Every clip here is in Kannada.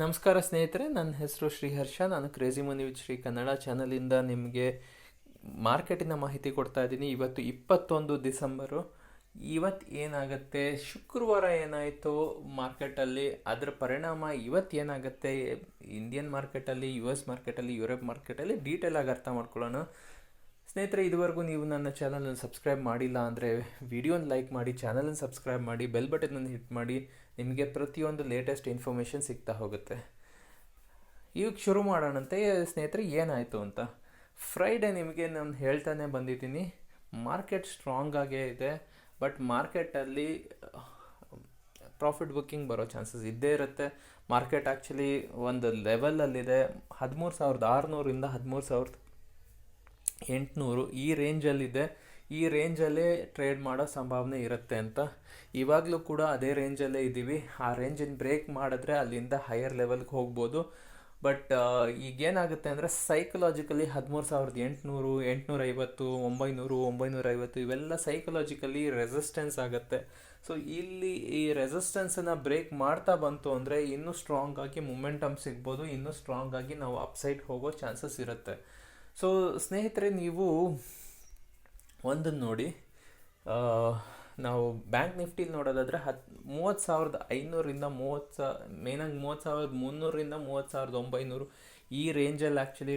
ನಮಸ್ಕಾರ ಸ್ನೇಹಿತರೆ, ನನ್ನ ಹೆಸರು ಶ್ರೀಹರ್ಷ ನಾನು crazy money with Shri Kannada ಚಾನಲಿಂದ ನಿಮಗೆ ಮಾರ್ಕೆಟಿನ ಮಾಹಿತಿ ಕೊಡ್ತಾ ಇದ್ದೀನಿ. ಇವತ್ತು ಇಪ್ಪತ್ತೊಂದು ಡಿಸೆಂಬರು. ಇವತ್ತು ಏನಾಗುತ್ತೆ? ಶುಕ್ರವಾರ ಏನಾಯಿತು ಮಾರ್ಕೆಟಲ್ಲಿ? ಅದರ ಪರಿಣಾಮ ಇವತ್ತು ಏನಾಗುತ್ತೆ? ಇಂಡಿಯನ್ ಮಾರ್ಕೆಟಲ್ಲಿ ಯು ಎಸ್ ಮಾರ್ಕೆಟಲ್ಲಿ ಯುರೋಪ್ ಮಾರ್ಕೆಟಲ್ಲಿ ಡೀಟೇಲಾಗಿ ಅರ್ಥ ಮಾಡ್ಕೊಳ್ಳೋಣ. ಸ್ನೇಹಿತರೆ, ಇದುವರೆಗೂ ನೀವು ನನ್ನ ಚಾನಲನ್ನು ಸಬ್ಸ್ಕ್ರೈಬ್ ಮಾಡಿಲ್ಲ ಅಂದರೆ ವಿಡಿಯೋನ ಲೈಕ್ ಮಾಡಿ ಚಾನಲನ್ನು ಸಬ್ಸ್ಕ್ರೈಬ್ ಮಾಡಿ ಬೆಲ್ ಬಟನನ್ನು ಹಿಟ್ ಮಾಡಿ. ನಿಮಗೆ ಪ್ರತಿಯೊಂದು ಲೇಟೆಸ್ಟ್ ಇನ್ಫಾರ್ಮೇಷನ್ ಸಿಗ್ತಾ ಹೋಗುತ್ತೆ. ಈಗ ಶುರು ಮಾಡೋಣಂತೆ, ಸ್ನೇಹಿತರೆ, ಏನಾಯಿತು ಅಂತ. ಫ್ರೈಡೇ ನಿಮಗೆ ನಾನು ಹೇಳ್ತಾನೆ ಬಂದಿದ್ದೀನಿ. ಮಾರ್ಕೆಟ್ ಸ್ಟ್ರಾಂಗ್ ಆಗೇ ಇದೆ ಬಟ್ ಮಾರ್ಕೆಟಲ್ಲಿ ಪ್ರಾಫಿಟ್ ಬುಕ್ಕಿಂಗ್ ಬರೋ ಚಾನ್ಸಸ್ ಇದ್ದೇ ಇರುತ್ತೆ. ಮಾರ್ಕೆಟ್ ಆ್ಯಕ್ಚುಲಿ ಒಂದು ಲೆವೆಲಲ್ಲಿದೆ ಹದಿಮೂರು ಸಾವಿರದ ಆರುನೂರಿಂದ ಹದಿಮೂರು ಸಾವಿರದ ಎಂಟುನೂರು ಈ ರೇಂಜಲ್ಲಿದೆ ಈ ರೇಂಜಲ್ಲೇ ಟ್ರೇಡ್ ಮಾಡೋ ಸಂಭಾವನೆ ಇರುತ್ತೆ ಅಂತ. ಇವಾಗಲೂ ಕೂಡ ಅದೇ ರೇಂಜಲ್ಲೇ ಇದ್ದೀವಿ. ಆ ರೇಂಜಿನ ಬ್ರೇಕ್ ಮಾಡಿದ್ರೆ ಅಲ್ಲಿಂದ ಹೈಯರ್ ಲೆವೆಲ್ಗೆ ಹೋಗ್ಬೋದು. ಬಟ್ ಈಗೇನಾಗುತ್ತೆ ಅಂದರೆ ಸೈಕಲಾಜಿಕಲಿ ಹದಿಮೂರು ಸಾವಿರದ ಎಂಟುನೂರು ಎಂಟುನೂರ ಐವತ್ತು ಒಂಬೈನೂರು ಒಂಬೈನೂರ ಐವತ್ತು ಇವೆಲ್ಲ ಸೈಕಲಾಜಿಕಲಿ ರೆಸಿಸ್ಟೆನ್ಸ್ ಆಗುತ್ತೆ. ಸೊ ಇಲ್ಲಿ ಈ ರೆಸಿಸ್ಟೆನ್ಸನ್ನು ಬ್ರೇಕ್ ಮಾಡ್ತಾ ಬಂತು ಅಂದರೆ ಇನ್ನೂ ಸ್ಟ್ರಾಂಗ್ ಆಗಿ ಮೊಮೆಂಟಮ್ ಸಿಗ್ಬೋದು. ಇನ್ನೂ ಸ್ಟ್ರಾಂಗ್ ಆಗಿ ನಾವು ಅಪ್ಸೈಡ್ ಹೋಗೋ ಚಾನ್ಸಸ್ ಇರುತ್ತೆ. ಸೊ ಸ್ನೇಹಿತರೆ, ನೀವು ಒಂದನ್ನು ನೋಡಿ. ನಾವು ಬ್ಯಾಂಕ್ ನಿಫ್ಟಿಲಿ ನೋಡೋದಾದರೆ ಹತ್ತು ಮೂವತ್ತು ಸಾವಿರದ ಐನೂರಿಂದ ಮೂವತ್ತು ಸಾ ಮೇನಾಗಿ ಮೂವತ್ತು ಸಾವಿರದ ಮುನ್ನೂರಿಂದ ಮೂವತ್ತು ಸಾವಿರದ ಒಂಬೈನೂರು ಈ ರೇಂಜಲ್ಲಿ ಆ್ಯಕ್ಚುಲಿ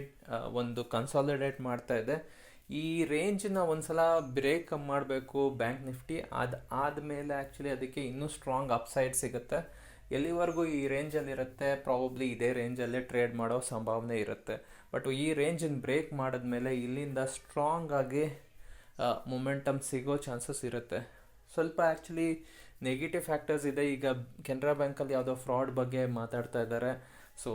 ಒಂದು ಕನ್ಸಾಲಿಡೇಟ್ ಮಾಡ್ತಾ ಇದೆ. ಈ ರೇಂಜನ್ನ ಒಂದ್ಸಲ ಬ್ರೇಕ್ ಮಾಡಬೇಕು ಬ್ಯಾಂಕ್ ನಿಫ್ಟಿ. ಅದು ಆದಮೇಲೆ ಆ್ಯಕ್ಚುಲಿ ಅದಕ್ಕೆ ಇನ್ನೂ ಸ್ಟ್ರಾಂಗ್ ಅಪ್ಸೈಡ್ ಸಿಗುತ್ತೆ. ಎಲ್ಲಿವರೆಗೂ ಈ ರೇಂಜಲ್ಲಿರುತ್ತೆ ಪ್ರಾಬಬ್ಲಿ ಇದೇ ರೇಂಜಲ್ಲೇ ಟ್ರೇಡ್ ಮಾಡೋ ಸಂಭಾವನೆ ಇರುತ್ತೆ. ಬಟ್ ಈ ರೇಂಜನ್ನು ಬ್ರೇಕ್ ಮಾಡಿದ್ಮೇಲೆ ಇಲ್ಲಿಂದ ಸ್ಟ್ರಾಂಗ್ ಆಗಿ ಮೊಮೆಂಟಮ್ ಸಿಗೋ ಚಾನ್ಸಸ್ ಇರುತ್ತೆ. ಸ್ವಲ್ಪ ಆ್ಯಕ್ಚುಲಿ ನೆಗೆಟಿವ್ ಫ್ಯಾಕ್ಟರ್ಸ್ ಇದೆ. ಈಗ ಕೆನರಾ ಬ್ಯಾಂಕಲ್ಲಿ ಯಾವುದೋ ಫ್ರಾಡ್ ಬಗ್ಗೆ ಮಾತಾಡ್ತಾ ಇದ್ದಾರೆ. ಸೊ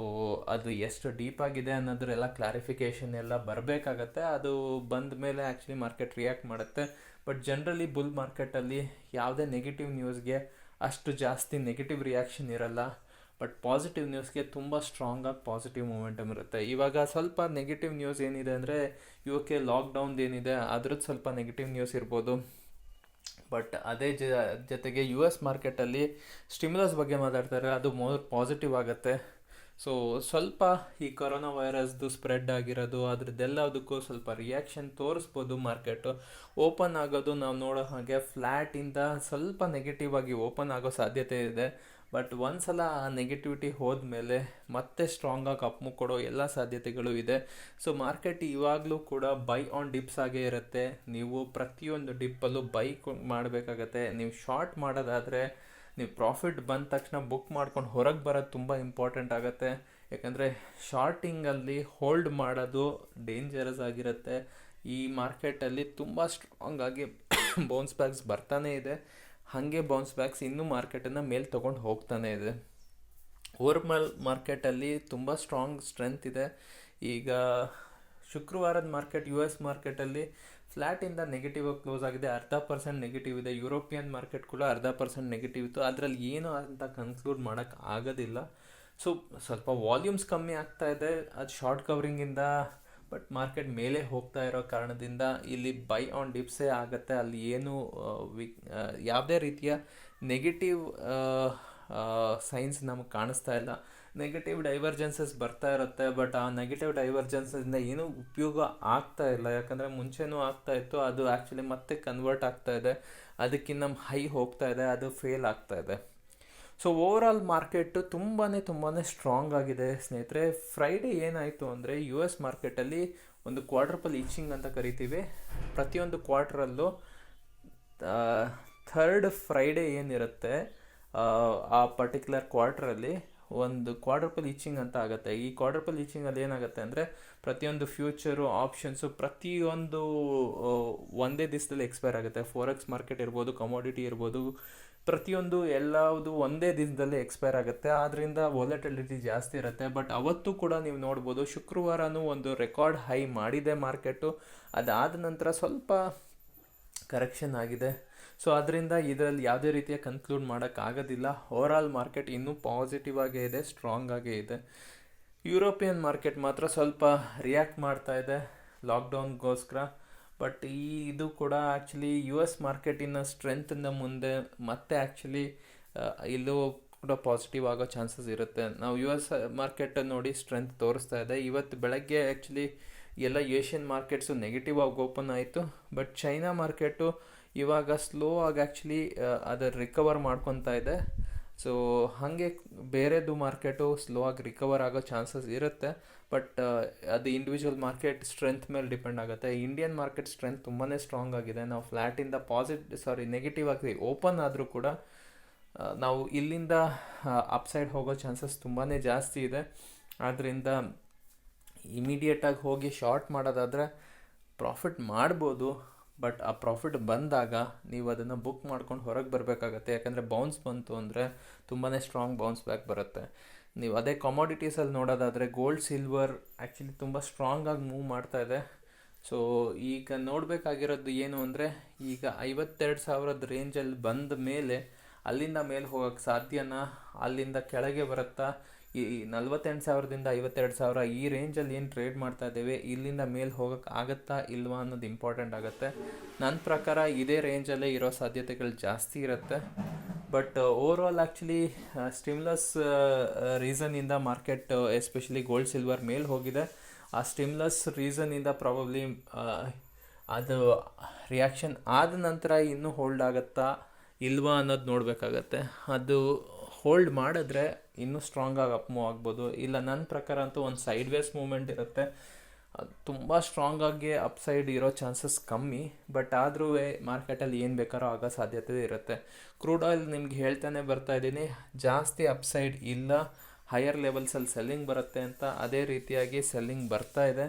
ಅದು ಎಷ್ಟು ಡೀಪ್ ಆಗಿದೆ ಅನ್ನೋದ್ರೆಲ್ಲ ಕ್ಲಾರಿಫಿಕೇಷನ್ ಎಲ್ಲ ಬರಬೇಕಾಗತ್ತೆ. ಅದು ಬಂದ ಮೇಲೆ ಆ್ಯಕ್ಚುಲಿ ಮಾರ್ಕೆಟ್ ರಿಯಾಕ್ಟ್ ಮಾಡುತ್ತೆ ಬಟ್ ಜನರಲಿ ಬುಲ್ ಮಾರ್ಕೆಟಲ್ಲಿ ಯಾವುದೇ ನೆಗೆಟಿವ್ ನ್ಯೂಸ್ಗೆ ಅಷ್ಟು ಜಾಸ್ತಿ ನೆಗೆಟಿವ್ ರಿಯಾಕ್ಷನ್ ಇರಲ್ಲ. ಬಟ್ ಪಾಸಿಟಿವ್ ನ್ಯೂಸ್ಗೆ ತುಂಬ ಸ್ಟ್ರಾಂಗಾಗಿ ಪಾಸಿಟಿವ್ ಮೂಮೆಂಟಮ್ ಇರುತ್ತೆ. ಇವಾಗ ಸ್ವಲ್ಪ ನೆಗೆಟಿವ್ ನ್ಯೂಸ್ ಏನಿದೆ ಅಂದರೆ ಯು ಕೆ ಲಾಕ್ಡೌನ್ದು ಏನಿದೆ ಅದ್ರದ್ದು ಸ್ವಲ್ಪ ನೆಗೆಟಿವ್ ನ್ಯೂಸ್ ಇರ್ಬೋದು. ಬಟ್ ಅದೇ ಜ, ಜೊತೆಗೆ ಯು ಎಸ್ ಮಾರ್ಕೆಟಲ್ಲಿ ಸ್ಟಿಮ್ಯುಲಸ್ ಬಗ್ಗೆ ಮಾತಾಡ್ತಾರೆ, ಅದು ಮೋರ್ ಪಾಸಿಟಿವ್ ಆಗುತ್ತೆ. ಸೊ ಸ್ವಲ್ಪ ಈ ಕೊರೋನಾ ವೈರಸ್ದು ಸ್ಪ್ರೆಡ್ ಆಗಿರೋದು, ಅದ್ರದ್ದೆಲ್ಲದಕ್ಕೂ ಸ್ವಲ್ಪ ರಿಯಾಕ್ಷನ್ ತೋರಿಸ್ಬೋದು ಮಾರ್ಕೆಟು ಓಪನ್ ಆಗೋದು ನಾವು ನೋಡೋ ಹಾಗೆ ಫ್ಲ್ಯಾಟಿಂದ ಸ್ವಲ್ಪ ನೆಗೆಟಿವ್ ಆಗಿ ಓಪನ್ ಆಗೋ ಸಾಧ್ಯತೆ ಇದೆ. ಬಟ್ ಒಂದ್ಸಲ ಆ ನೆಗೆಟಿವಿಟಿ ಹೋದ್ಮೇಲೆ ಮತ್ತೆ ಸ್ಟ್ರಾಂಗಾಗಿ ಅಪ್ ಕೊಡೋ ಎಲ್ಲ ಸಾಧ್ಯತೆಗಳು ಇದೆ. ಸೊ ಮಾರ್ಕೆಟ್ ಇವಾಗಲೂ ಕೂಡ ಬೈ ಆನ್ ಡಿಪ್ಸ್ ಆಗೇ ಇರುತ್ತೆ. ನೀವು ಪ್ರತಿಯೊಂದು ಡಿಪ್ಪಲ್ಲೂ ಬೈ ಮಾಡಬೇಕಾಗತ್ತೆ. ನೀವು ಶಾರ್ಟ್ ಮಾಡೋದಾದರೆ ನೀವು ಪ್ರಾಫಿಟ್ ಬಂದ ತಕ್ಷಣ ಬುಕ್ ಮಾಡ್ಕೊಂಡು ಹೊರಗೆ ಬರೋದು ತುಂಬ ಇಂಪಾರ್ಟೆಂಟ್ ಆಗುತ್ತೆ. ಯಾಕಂದರೆ ಶಾರ್ಟಿಂಗಲ್ಲಿ ಹೋಲ್ಡ್ ಮಾಡೋದು ಡೇಂಜರಸ್ ಆಗಿರುತ್ತೆ. ಈ ಮಾರ್ಕೆಟಲ್ಲಿ ತುಂಬ ಸ್ಟ್ರಾಂಗಾಗಿ ಬೌನ್ಸ್ ಬ್ಯಾಕ್ಸ್ ಬರ್ತಾನೇ ಇದೆ. ಹಾಗೆ ಬೌನ್ಸ್ ಬ್ಯಾಕ್ಸ್ ಇನ್ನೂ ಮಾರ್ಕೆಟನ್ನು ಮೇಲೆ ತೊಗೊಂಡು ಹೋಗ್ತಾನೆ ಇದೆ. ಓವರ್ಮಲ್ ಮಾರ್ಕೆಟಲ್ಲಿ ತುಂಬ ಸ್ಟ್ರಾಂಗ್ ಸ್ಟ್ರೆಂತ್ ಇದೆ. ಈಗ ಶುಕ್ರವಾರದ ಮಾರ್ಕೆಟ್ ಯು ಎಸ್ ಮಾರ್ಕೆಟಲ್ಲಿ ಫ್ಲ್ಯಾಟಿಂದ ನೆಗೆಟಿವ್ ಕ್ಲೋಸ್ ಆಗಿದೆ. ಅರ್ಧ ಪರ್ಸೆಂಟ್ ನೆಗೆಟಿವ್ ಇದೆ. ಯುರೋಪಿಯನ್ ಮಾರ್ಕೆಟ್ ಕೂಡ ಅರ್ಧ ಪರ್ಸೆಂಟ್ ನೆಗೆಟಿವ್ ಇತ್ತು. ಅದರಲ್ಲಿ ಏನು ಅಂತ ಕನ್ಕ್ಲೂಡ್ ಮಾಡೋಕ್ಕೆ ಆಗೋದಿಲ್ಲ. ಸೊ ಸ್ವಲ್ಪ ವಾಲ್ಯೂಮ್ಸ್ ಕಮ್ಮಿ ಆಗ್ತಾ ಇದೆ. ಅದು ಶಾರ್ಟ್ ಕವರಿಂಗಿಂದ ಬಟ್ ಮಾರ್ಕೆಟ್ ಮೇಲೆ ಹೋಗ್ತಾ ಇರೋ ಕಾರಣದಿಂದ ಇಲ್ಲಿ ಬೈ ಆನ್ ಡಿಪ್ಸೇ ಆಗುತ್ತೆ. ಅಲ್ಲಿ ಏನು ವಿಕ್ ಯಾವುದೇ ರೀತಿಯ ನೆಗೆಟಿವ್ ಸೈನ್ಸ್ ನಮಗೆ ಕಾಣಿಸ್ತಾ ಇಲ್ಲ. ನೆಗೆಟಿವ್ ಡೈವರ್ಜೆನ್ಸಸ್ ಬರ್ತಾ ಇರುತ್ತೆ ಬಟ್ ಆ ನೆಗೆಟಿವ್ ಡೈವರ್ಜೆನ್ಸಿಂದ ಏನೂ ಉಪಯೋಗ ಆಗ್ತಾ ಇಲ್ಲ. ಯಾಕಂದರೆ ಮುಂಚೆನೂ ಆಗ್ತಾ ಇತ್ತು, ಅದು ಆ್ಯಕ್ಚುಲಿ ಮತ್ತೆ ಕನ್ವರ್ಟ್ ಆಗ್ತಾ ಇದೆ. ಅದಕ್ಕಿಂತ ಹೈ ಹೋಗ್ತಾ ಇದೆ, ಅದು ಫೇಲ್ ಆಗ್ತಾ ಇದೆ. ಸೊ ಓವರ್ ಆಲ್ ಮಾರ್ಕೆಟು ತುಂಬಾ ತುಂಬಾ ಸ್ಟ್ರಾಂಗ್ ಆಗಿದೆ ಸ್ನೇಹಿತರೆ. ಫ್ರೈಡೇ ಏನಾಯಿತು ಅಂದರೆ ಯು ಎಸ್ ಮಾರ್ಕೆಟಲ್ಲಿ ಒಂದು ಕ್ವಾರ್ಟರ್ಪಲ್ ಈಚಿಂಗ್ ಅಂತ ಕರಿತೀವಿ. ಪ್ರತಿಯೊಂದು ಕ್ವಾರ್ಟ್ರಲ್ಲೂ ಥರ್ಡ್ ಫ್ರೈಡೇ ಏನಿರುತ್ತೆ, ಆ ಪರ್ಟಿಕ್ಯುಲರ್ ಕ್ವಾರ್ಟರಲ್ಲಿ ಒಂದು ಕ್ವಾಡ್ರಪಲ್ ಈಚಿಂಗ್ ಅಂತ ಆಗುತ್ತೆ. ಈ ಕ್ವಾಡ್ರಪಲ್ ಈಚಿಂಗಲ್ಲಿ ಏನಾಗುತ್ತೆ ಅಂದರೆ ಪ್ರತಿಯೊಂದು ಫ್ಯೂಚರು ಆಪ್ಷನ್ಸು ಪ್ರತಿಯೊಂದು ಒಂದೇ ದಿವಸದಲ್ಲಿ ಎಕ್ಸ್ಪೈರ್ ಆಗುತ್ತೆ. ಫೋರೆಕ್ಸ್ ಮಾರ್ಕೆಟ್ ಇರ್ಬೋದು ಕಮೋಡಿಟಿ ಇರ್ಬೋದು, ಪ್ರತಿಯೊಂದು ಎಲ್ಲವುದು ಒಂದೇ ದಿನದಲ್ಲಿ ಎಕ್ಸ್ಪೈರ್ ಆಗುತ್ತೆ. ಆದ್ದರಿಂದ ವಾಲೆಟಿಲಿಟಿ ಜಾಸ್ತಿ ಇರುತ್ತೆ. ಬಟ್ ಅವತ್ತು ಕೂಡ ನೀವು ನೋಡ್ಬೋದು, ಶುಕ್ರವಾರನೂ ಒಂದು ರೆಕಾರ್ಡ್ ಹೈ ಮಾಡಿದೆ ಮಾರ್ಕೆಟು ಅದಾದ ನಂತರ ಸ್ವಲ್ಪ ಕರೆಕ್ಷನ್ ಆಗಿದೆ. ಸೊ ಅದರಿಂದ ಇದರಲ್ಲಿ ಯಾವುದೇ ರೀತಿಯ ಕನ್ಕ್ಲೂಡ್ ಮಾಡೋಕ್ಕಾಗೋದಿಲ್ಲ ಓವರಾಲ್ ಮಾರ್ಕೆಟ್ ಇನ್ನೂ ಪಾಸಿಟಿವ್ ಆಗೇ ಇದೆ ಸ್ಟ್ರಾಂಗ್ ಆಗೇ ಇದೆ. ಯುರೋಪಿಯನ್ ಮಾರ್ಕೆಟ್ ಮಾತ್ರ ಸ್ವಲ್ಪ ರಿಯಾಕ್ಟ್ ಮಾಡ್ತಾ ಇದೆ ಲಾಕ್ಡೌನ್ಗೋಸ್ಕರ ಬಟ್ ಈ ಇದು ಕೂಡ ಆ್ಯಕ್ಚುಲಿ ಯು ಎಸ್ ಮಾರ್ಕೆಟಿನ ಸ್ಟ್ರೆಂತಿಂದ ಮುಂದೆ, ಮತ್ತೆ ಆ್ಯಕ್ಚುಲಿ ಇಲ್ಲೂ ಕೂಡ ಪಾಸಿಟಿವ್ ಆಗೋ ಚಾನ್ಸಸ್ ಇರುತ್ತೆ. ನಾವು ಯು ಎಸ್ ಮಾರ್ಕೆಟ್ ನೋಡಿ ಸ್ಟ್ರೆಂತ್ ತೋರಿಸ್ತಾ ಇದೆ. ಇವತ್ತು ಬೆಳಗ್ಗೆ ಆ್ಯಕ್ಚುಲಿ ಎಲ್ಲ ಏಷ್ಯನ್ ಮಾರ್ಕೆಟ್ಸು ನೆಗೆಟಿವ್ ಆಗಿ ಓಪನ್ ಆಯಿತು. ಬಟ್ ಚೈನಾ ಮಾರ್ಕೆಟು ಇವಾಗ ಸ್ಲೋ ಆಗಿ ಆ್ಯಕ್ಚುಲಿ ಅದು ರಿಕವರ್ ಮಾಡ್ಕೊತಾ ಇದೆ. ಸೊ ಹಾಗೆ ಬೇರೆದು ಮಾರ್ಕೆಟು ಸ್ಲೋ ಆಗಿ ರಿಕವರ್ ಆಗೋ ಚಾನ್ಸಸ್ ಇರುತ್ತೆ. ಬಟ್ ಅದು ಇಂಡಿವಿಜುವಲ್ ಮಾರ್ಕೆಟ್ ಸ್ಟ್ರೆಂತ್ ಮೇಲೆ ಡಿಪೆಂಡ್ ಆಗುತ್ತೆ. ಇಂಡಿಯನ್ ಮಾರ್ಕೆಟ್ ಸ್ಟ್ರೆಂತ್ ತುಂಬಾ ಸ್ಟ್ರಾಂಗ್ ಆಗಿದೆ. ನಾವು ಫ್ಲ್ಯಾಟಿಂದ ಪಾಸಿಟಿವ್ ಸಾರಿ ನೆಗೆಟಿವ್ ಆಗಿ ಓಪನ್ ಆದರೂ ಕೂಡ ನಾವು ಇಲ್ಲಿಂದ ಅಪ್ಸೈಡ್ ಹೋಗೋ ಚಾನ್ಸಸ್ ತುಂಬಾ ಜಾಸ್ತಿ ಇದೆ. ಆದ್ದರಿಂದ ಇಮಿಡಿಯೇಟಾಗಿ ಹೋಗಿ ಶಾರ್ಟ್ ಮಾಡೋದಾದರೆ ಪ್ರಾಫಿಟ್ ಮಾಡ್ಬೋದು. ಬಟ್ ಆ ಪ್ರಾಫಿಟ್ ಬಂದಾಗ ನೀವು ಅದನ್ನು ಬುಕ್ ಮಾಡ್ಕೊಂಡು ಹೊರಗೆ ಬರಬೇಕಾಗತ್ತೆ. ಯಾಕಂದರೆ ಬೌನ್ಸ್ ಬಂತು ಅಂದರೆ ತುಂಬಾ ಸ್ಟ್ರಾಂಗ್ ಬೌನ್ಸ್ ಬ್ಯಾಕ್ ಬರುತ್ತೆ. ನೀವು ಅದೇ ಕಮಾಡಿಟೀಸಲ್ಲಿ ನೋಡೋದಾದರೆ ಗೋಲ್ಡ್ ಸಿಲ್ವರ್ ಆ್ಯಕ್ಚುಲಿ ತುಂಬ ಸ್ಟ್ರಾಂಗಾಗಿ ಮೂವ್ ಮಾಡ್ತಾ ಇದೆ. ಸೊ ಈಗ ನೋಡಬೇಕಾಗಿರೋದು ಏನು ಅಂದರೆ ಈಗ ಐವತ್ತೆರಡು ಸಾವಿರದ ರೇಂಜಲ್ಲಿ ಬಂದ ಮೇಲೆ ಅಲ್ಲಿಂದ ಮೇಲೆ ಹೋಗೋಕ್ಕೆ ಸಾಧ್ಯನಾ? ಅಲ್ಲಿಂದ ಕೆಳಗೆ ಬರುತ್ತಾ? ಈ ನಲ್ವತ್ತೆಂಟು ಸಾವಿರದಿಂದ ಐವತ್ತೆರಡು ಸಾವಿರ ಈ ರೇಂಜಲ್ಲಿ ಏನು ಟ್ರೇಡ್ ಮಾಡ್ತಾ ಇದ್ದೇವೆ, ಇಲ್ಲಿಂದ ಮೇಲೆ ಹೋಗೋಕ್ಕೆ ಆಗುತ್ತಾ ಇಲ್ವಾ ಅನ್ನೋದು ಇಂಪಾರ್ಟೆಂಟ್ ಆಗುತ್ತೆ. ನನ್ನ ಪ್ರಕಾರ ಇದೇ ರೇಂಜಲ್ಲೇ ಇರೋ ಸಾಧ್ಯತೆಗಳು ಜಾಸ್ತಿ ಇರುತ್ತೆ. But over all actually stimulus ರೀಸನಿಂದ market especially gold silver ಮೇಲೆ ಹೋಗಿದೆ. ಆ ಸ್ಟಿಮ್ಲಸ್ ರೀಸನಿಂದ ಪ್ರಾಬಬ್ಲಿ ಅದು ರಿಯಾಕ್ಷನ್ ಆದ ನಂತರ ಇನ್ನೂ ಹೋಲ್ಡ್ ಆಗುತ್ತಾ ಇಲ್ವಾ ಅನ್ನೋದು ನೋಡಬೇಕಾಗತ್ತೆ. ಅದು ಹೋಲ್ಡ್ ಮಾಡಿದ್ರೆ ಇನ್ನೂ ಸ್ಟ್ರಾಂಗಾಗಿ ಅಪ್ ಮೂವ್ ಆಗ್ಬೋದು. ಇಲ್ಲ ನನ್ನ ಪ್ರಕಾರ ಅಂತೂ ಒಂದು ಸೈಡ್ ವೇಸ್ ಮೂಮೆಂಟ್ ಇರುತ್ತೆ ತುಂಬ ಸ್ಟ್ರಾಂಗಾಗಿ ಅಪ್ ಸೈಡ್ ಇರೋ ಚಾನ್ಸಸ್ ಕಮ್ಮಿ. ಬಟ್ ಆದರೂ ಮಾರ್ಕೆಟಲ್ಲಿ ಏನು ಬೇಕಾರೋ ಆಗೋ ಸಾಧ್ಯತೆ ಇರುತ್ತೆ. ಕ್ರೂಡ್ ಆಯಿಲ್ ನಿಮ್ಗೆ ಹೇಳ್ತಾನೆ ಬರ್ತಾ ಇದ್ದೀನಿ. ಜಾಸ್ತಿ ಅಪ್ ಸೈಡ್ ಇಲ್ಲ ಹೈಯರ್ ಲೆವೆಲ್ಸಲ್ಲಿ ಸೆಲ್ಲಿಂಗ್ ಬರುತ್ತೆ ಅಂತ ಅದೇ ರೀತಿಯಾಗಿ ಸೆಲ್ಲಿಂಗ್ ಬರ್ತಾ ಇದೆ.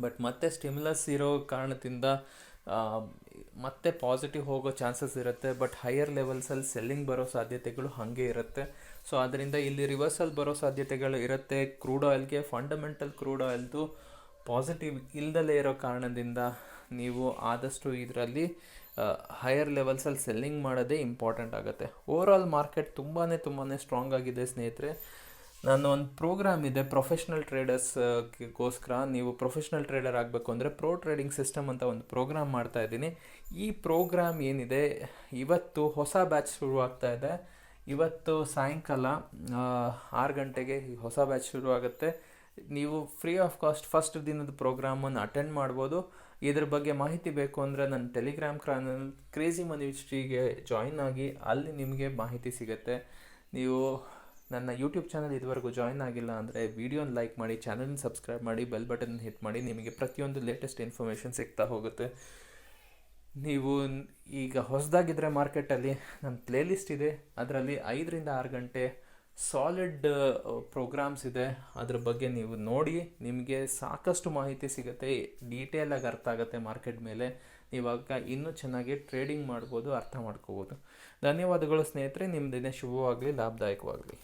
ಬಟ್ ಮತ್ತೆ ಸ್ಟಿಮ್ಯುಲಸ್ ಇರೋ ಕಾರಣದಿಂದ ಮತ್ತೆ ಪಾಸಿಟಿವ್ ಹೋಗೋ ಚಾನ್ಸಸ್ ಇರುತ್ತೆ ಬಟ್ ಹೈಯರ್ ಲೆವೆಲ್ಸಲ್ಲಿ ಸೆಲ್ಲಿಂಗ್ ಬರೋ ಸಾಧ್ಯತೆಗಳು ಹಾಗೆ ಇರುತ್ತೆ. ಸೊ ಅದರಿಂದ ಇಲ್ಲಿ ರಿವರ್ಸಲ್ ಬರೋ ಸಾಧ್ಯತೆಗಳು ಇರುತ್ತೆ. ಕ್ರೂಡ್ ಆಯಿಲ್ಗೆ ಫಂಡಮೆಂಟಲ್ ಕ್ರೂಡ್ ಆಯಿಲ್ದು ಪಾಸಿಟಿವ್ ಇಲ್ಲದಲೇ ಇರೋ ಕಾರಣದಿಂದ ನೀವು ಆದಷ್ಟು ಇದರಲ್ಲಿ ಹೈಯರ್ ಲೆವೆಲ್ಸಲ್ಲಿ ಸೆಲ್ಲಿಂಗ್ ಮಾಡೋದೇ ಇಂಪಾರ್ಟೆಂಟ್ ಆಗುತ್ತೆ. ಓವರ್ ಆಲ್ ಮಾರ್ಕೆಟ್ ತುಂಬಾ ತುಂಬಾ ಸ್ಟ್ರಾಂಗ್ ಆಗಿದೆ ಸ್ನೇಹಿತರೆ. ನಾನು ಒಂದು ಪ್ರೋಗ್ರಾಮ್ ಇದೆ ಪ್ರೊಫೆಷ್ನಲ್ ಟ್ರೇಡರ್ಸ್ಗೋಸ್ಕರ ನೀವು ಪ್ರೊಫೆಷ್ನಲ್ ಟ್ರೇಡರ್ ಆಗಬೇಕು ಅಂದರೆ ಪ್ರೋ ಟ್ರೇಡಿಂಗ್ ಸಿಸ್ಟಮ್ ಅಂತ ಒಂದು ಪ್ರೋಗ್ರಾಮ್ ಮಾಡ್ತಾ ಇದ್ದೀನಿ. ಈ ಪ್ರೋಗ್ರಾಮ್ ಏನಿದೆ, ಇವತ್ತು ಹೊಸ ಬ್ಯಾಚ್ ಶುರುವಾಗ್ತಾ ಇದೆ. ಇವತ್ತು ಸಾಯಂಕಾಲ ಆರು ಗಂಟೆಗೆ ಹೊಸ ಬ್ಯಾಚ್ ಶುರು ಆಗುತ್ತೆ. ನೀವು ಫ್ರೀ ಆಫ್ ಕಾಸ್ಟ್ ಫಸ್ಟ್ ದಿನದ ಪ್ರೋಗ್ರಾಮನ್ನು ಅಟೆಂಡ್ ಮಾಡ್ಬೋದು. ಇದ್ರ ಬಗ್ಗೆ ಮಾಹಿತಿ ಬೇಕು ಅಂದರೆ ನನ್ನ ಟೆಲಿಗ್ರಾಮ್ ಕ್ರಾನಲ್ ಕ್ರೇಜಿ ಮನಿ ಹಿಸ್ಟ್ರಿಗೆ ಜಾಯಿನ್ ಆಗಿ ಅಲ್ಲಿ ನಿಮಗೆ ಮಾಹಿತಿ ಸಿಗುತ್ತೆ. ನೀವು ನನ್ನ ಯೂಟ್ಯೂಬ್ ಚಾನಲ್ ಇದುವರೆಗೂ ಜಾಯಿನ್ ಆಗಿಲ್ಲ ಅಂದರೆ ವೀಡಿಯೋನ ಲೈಕ್ ಮಾಡಿ ಚಾನಲ್ನ ಸಬ್ಸ್ಕ್ರೈಬ್ ಮಾಡಿ ಬೆಲ್ ಬಟನ್ ಹಿಟ್ ಮಾಡಿ, ನಿಮಗೆ ಪ್ರತಿಯೊಂದು ಲೇಟೆಸ್ಟ್ ಇನ್ಫಾರ್ಮೇಷನ್ ಸಿಗ್ತಾ ಹೋಗುತ್ತೆ. ನೀವು ಈಗ ಹೊಸದಾಗಿದ್ದರೆ ಮಾರ್ಕೆಟಲ್ಲಿ ನನ್ನ ಪ್ಲೇಲಿಸ್ಟ್ ಇದೆ, ಅದರಲ್ಲಿ ಐದರಿಂದ ಆರು ಗಂಟೆ ಸಾಲಿಡ್ ಪ್ರೋಗ್ರಾಮ್ಸ್ ಇದೆ. ಅದ್ರ ಬಗ್ಗೆ ನೀವು ನೋಡಿ, ನಿಮಗೆ ಸಾಕಷ್ಟು ಮಾಹಿತಿ ಸಿಗುತ್ತೆ ಡೀಟೇಲಾಗಿ ಅರ್ಥ ಆಗುತ್ತೆ ಮಾರ್ಕೆಟ್ ಮೇಲೆ. ನೀವಾಗ ಇನ್ನೂ ಚೆನ್ನಾಗಿ ಟ್ರೇಡಿಂಗ್ ಮಾಡ್ಬೋದು, ಅರ್ಥ ಮಾಡ್ಕೋಬೋದು. ಧನ್ಯವಾದಗಳು ಸ್ನೇಹಿತರೆ ನಿಮ್ಮ ದಿನ ಶುಭವಾಗಲಿ, ಲಾಭದಾಯಕವಾಗಲಿ.